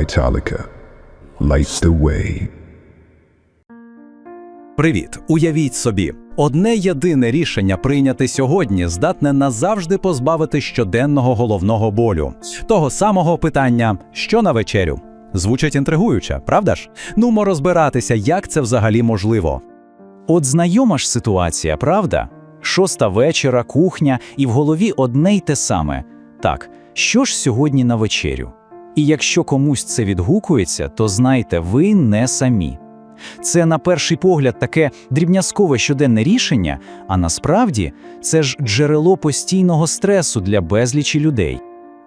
Vitalica. Light the way. Привіт! Уявіть собі, одне єдине рішення прийняти сьогодні здатне назавжди позбавити щоденного головного болю. Того самого питання, що на вечерю. Звучить інтригуюче, правда ж? Нумо розбиратися, як це взагалі можливо. От знайома ж ситуація, правда? Шоста вечора, кухня, і в голові одне й те саме. Так, що ж сьогодні на вечерю? І якщо комусь це відгукується, то знайте, ви не самі. Це на перший погляд таке дрібнязкове щоденне рішення, а насправді це ж джерело постійного стресу для безлічі людей.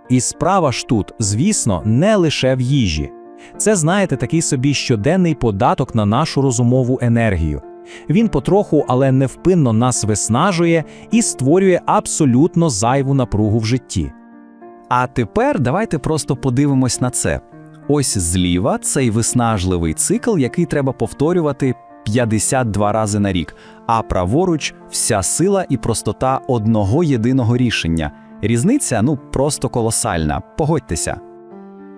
І справа ж тут, звісно, не лише в їжі. Це, знаєте, такий собі щоденний податок на нашу розумову енергію. Він потроху, але невпинно нас виснажує і створює абсолютно зайву напругу в житті. А тепер давайте просто подивимось на це. Ось зліва цей виснажливий цикл, який треба повторювати 52 рази на рік, а праворуч вся сила і простота одного єдиного рішення. Різниця ну просто колосальна. Погодьтеся.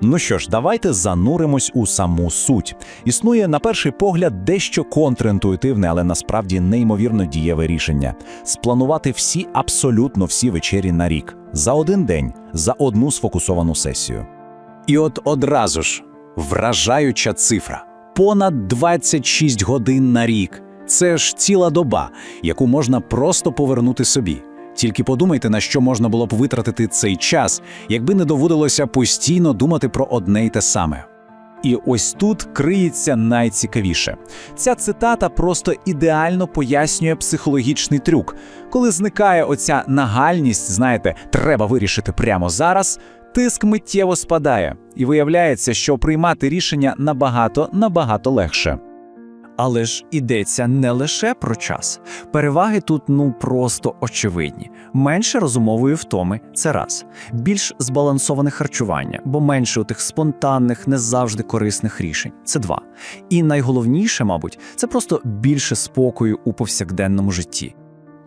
Ну що ж, давайте зануримось у саму суть. Існує на перший погляд дещо контрінтуїтивне, але насправді неймовірно дієве рішення спланувати всі, абсолютно всі вечері на рік за один день, за одну сфокусовану сесію. І от одразу ж вражаюча цифра: понад 26 годин на рік. Це ж ціла доба, яку можна просто повернути собі. Тільки подумайте, на що можна було б витратити цей час, якби не доводилося постійно думати про одне й те саме. І ось тут криється найцікавіше. Ця цитата просто ідеально пояснює психологічний трюк. Коли зникає оця нагальність, знаєте, треба вирішити прямо зараз, тиск миттєво спадає, і виявляється, що приймати рішення набагато набагато легше. Але ж ідеться не лише про час. Переваги тут ну просто очевидні. Менше розумової втоми це раз, більш збалансоване харчування, бо менше у тих спонтанних, не завжди корисних рішень це два. І найголовніше, мабуть, це просто більше спокою у повсякденному житті.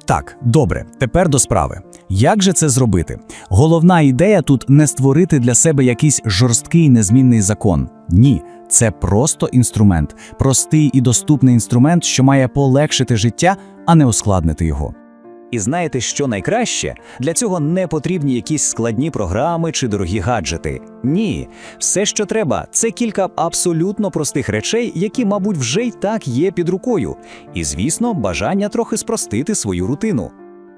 Так, добре, тепер до справи. Як же це зробити? Головна ідея тут не створити для себе якийсь жорсткий незмінний закон. Ні, це просто інструмент, простий і доступний інструмент, що має полегшити життя, а не ускладнити його. І знаєте, що найкраще? Для цього не потрібні якісь складні програми чи дорогі гаджети. Ні, все, що треба, це кілька абсолютно простих речей, які, мабуть, вже й так є під рукою. І, звісно, бажання трохи спростити свою рутину.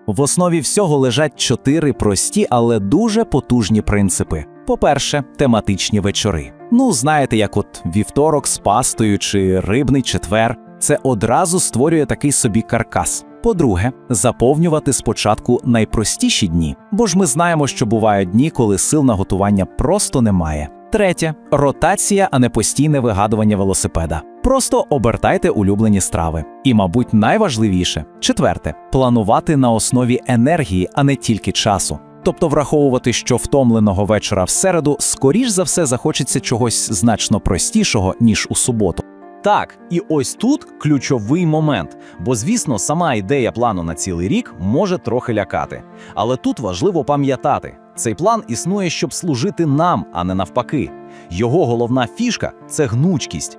В основі всього лежать чотири прості, але дуже потужні принципи. По-перше, тематичні вечори. Ну, знаєте, як от вівторок з пастою чи рибний четвер, це одразу створює такий собі каркас. По-друге, заповнювати спочатку найпростіші дні, бо ж ми знаємо, що бувають дні, коли сил на готування просто немає. Третє ротація, а не постійне вигадування велосипеда. Просто обертайте улюблені страви. І, мабуть, найважливіше четверте планувати на основі енергії, а не тільки часу. Тобто враховувати, що втомленого вечора в середу, скоріш за все, захочеться чогось значно простішого, ніж у суботу. Так, і ось тут ключовий момент, бо, звісно, сама ідея плану на цілий рік може трохи лякати. Але тут важливо пам'ятати, цей план існує, щоб служити нам, а не навпаки. Його головна фішка це гнучкість.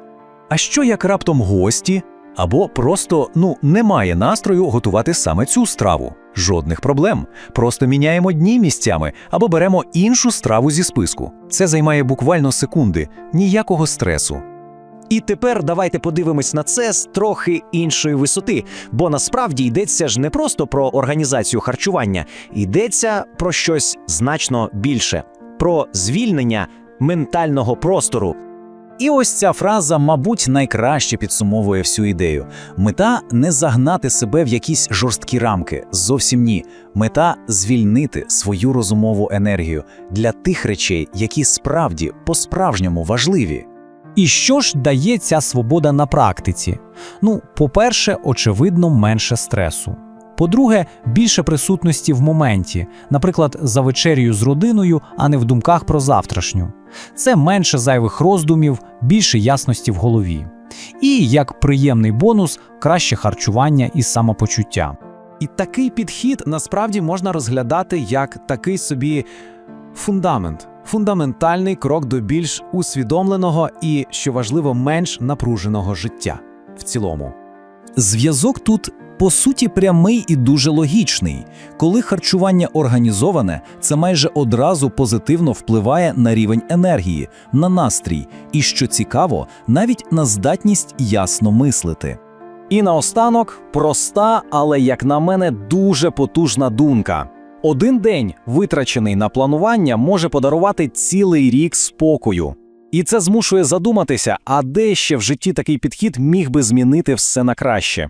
А що як раптом гості? Або просто ну немає настрою готувати саме цю страву. Жодних проблем. Просто міняємо дні місцями або беремо іншу страву зі списку. Це займає буквально секунди, ніякого стресу. І тепер давайте подивимось на це з трохи іншої висоти, бо насправді йдеться ж не просто про організацію харчування, йдеться про щось значно більше, про звільнення ментального простору. І ось ця фраза, мабуть, найкраще підсумовує всю ідею. Мета не загнати себе в якісь жорсткі рамки. Зовсім ні. Мета звільнити свою розумову енергію для тих речей, які справді по-справжньому важливі. І що ж дає ця свобода на практиці? Ну, по-перше, очевидно, менше стресу. По-друге, більше присутності в моменті, наприклад, за вечерю з родиною, а не в думках про завтрашню. Це менше зайвих роздумів, більше ясності в голові. І як приємний бонус, краще харчування і самопочуття. І такий підхід насправді можна розглядати як такий собі фундамент. Фундаментальний крок до більш усвідомленого і, що важливо, менш напруженого життя в цілому. Зв'язок тут по суті прямий і дуже логічний. Коли харчування організоване, це майже одразу позитивно впливає на рівень енергії, на настрій і, що цікаво, навіть на здатність ясно мислити. І наостанок проста, але, як на мене, дуже потужна думка. Один день, витрачений на планування, може подарувати цілий рік спокою. І це змушує задуматися, а де ще в житті такий підхід міг би змінити все на краще.